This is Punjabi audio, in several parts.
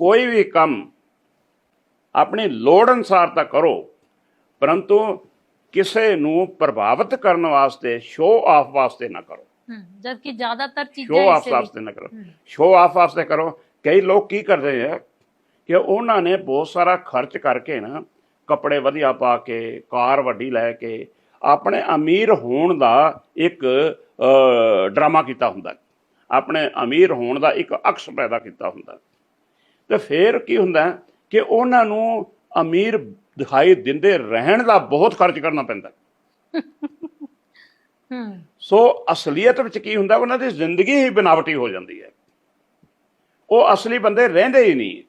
ਕੋਈ ਵੀ ਕੰਮ ਆਪਣੀ ਲੋੜ ਅਨੁਸਾਰ ਤਾਂ ਕਰੋ ਪਰੰਤੂ ਕਿਸੇ ਨੂੰ ਪ੍ਰਭਾਵਿਤ ਕਰਨ ਵਾਸਤੇ ਸ਼ੋਅ ਆਫ ਵਾਸਤੇ ਨਾ ਕਰੋ। ਜਦਕਿ ਜ਼ਿਆਦਾਤਰ ਚੀਜ਼ਾਂ ਸ਼ੋਅ ਆਫ ਵਾਸਤੇ ਨਾ ਕਰੋ। ਸ਼ੋਅ ਆਫ ਵਾਸਤੇ ਕਰੋ। ਕਈ ਲੋਕ ਕੀ ਕਰਦੇ ਆ ਕਿ ਉਹਨਾਂ ਨੇ ਬਹੁਤ ਸਾਰਾ ਖਰਚ ਕਰਕੇ ਨਾ ਕੱਪੜੇ ਵਧੀਆ ਪਾ ਕੇ ਕਾਰ ਵੱਡੀ ਲੈ ਕੇ ਆਪਣੇ ਅਮੀਰ ਹੋਣ ਦਾ ਇੱਕ ਡਰਾਮਾ ਕੀਤਾ ਹੁੰਦਾ। ਆਪਣੇ ਅਮੀਰ ਹੋਣ ਦਾ ਇੱਕ ਅਕਸ ਪੈਦਾ ਕੀਤਾ ਹੁੰਦਾ। ਤੇ ਫਿਰ ਕੀ ਹੁੰਦਾ ਕਿ ਉਹਨਾਂ ਨੂੰ ਅਮੀਰ ਦਿਖਾਈ ਦਿੰਦੇ ਰਹਿਣ ਦਾ ਬਹੁਤ ਖਰਚ ਕਰਨਾ ਪੈਂਦਾ। ਸੋ ਅਸਲੀਅਤ ਵਿੱਚ ਕੀ ਹੁੰਦਾ ਉਹਨਾਂ ਦੀ ਜ਼ਿੰਦਗੀ ਹੀ ਬਨਾਵਟੀ ਹੋ ਜਾਂਦੀ ਹੈ। ਉਹ ਅਸਲੀ ਬੰਦੇ ਰਹਿੰਦੇ ਹੀ ਨਹੀਂ।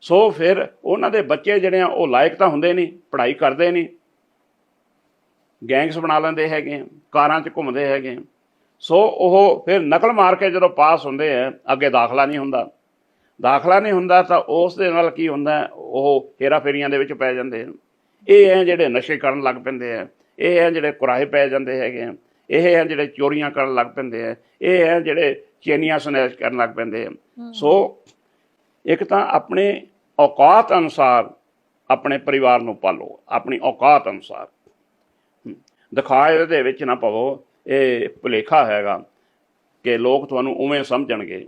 ਸੋ ਫਿਰ ਉਹਨਾਂ ਦੇ ਬੱਚੇ ਜਿਹੜੇ ਆ ਉਹ ਲਾਇਕ ਤਾਂ ਹੁੰਦੇ ਨਹੀਂ ਪੜ੍ਹਾਈ ਕਰਦੇ ਨਹੀਂ। ਗੈਂਗਸ ਬਣਾ ਲੈਂਦੇ ਹੈਗੇ ਆ, ਕਾਰਾਂ 'ਚ ਘੁੰਮਦੇ ਹੈਗੇ। ਸੋ ਉਹ ਫਿਰ ਨਕਲ ਮਾਰ ਕੇ ਜਦੋਂ ਪਾਸ ਹੁੰਦੇ ਆ ਅੱਗੇ ਦਾਖਲਾ ਨਹੀਂ ਹੁੰਦਾ। ਦਾਖਲਾ ਨਹੀਂ ਹੁੰਦਾ ਤਾਂ ਉਸ ਦੇ ਨਾਲ ਕੀ ਹੁੰਦਾ? ਉਹ ਹੇਰਾ ਫੇਰੀਆਂ ਦੇ ਵਿੱਚ ਪੈ ਜਾਂਦੇ ਆ। ਇਹ ਹੈ ਜਿਹੜੇ ਨਸ਼ੇ ਕਰਨ ਲੱਗ ਪੈਂਦੇ ਆ। ਇਹ ਹੈ ਜਿਹੜੇ ਕੁਰਾਹੇ ਪੈ ਜਾਂਦੇ ਹੈਗੇ ਆ। ਇਹ ਹੈ ਜਿਹੜੇ ਚੋਰੀਆਂ ਕਰਨ ਲੱਗ ਪੈਂਦੇ ਆ। ਇਹ ਹੈ ਜਿਹੜੇ ਚੇਨੀਆਂ ਸਨੈਚ ਕਰਨ ਲੱਗ ਪੈਂਦੇ ਆ। ਸੋ ਇੱਕ ਤਾਂ ਆਪਣੇ ਔਕਾਤ ਅਨੁਸਾਰ ਆਪਣੇ ਪਰਿਵਾਰ ਨੂੰ ਪਾਲੋ। ਆਪਣੀ ਔਕਾਤ ਅਨੁਸਾਰ। ਦਿਖਾਏ ਦੇ ਵਿੱਚ ਨਾ ਪਵੋ ਇਹ ਭੁਲੇਖਾ ਹੈਗਾ ਕਿ ਲੋਕ ਤੁਹਾਨੂੰ ਉਵੇਂ ਸਮਝਣਗੇ।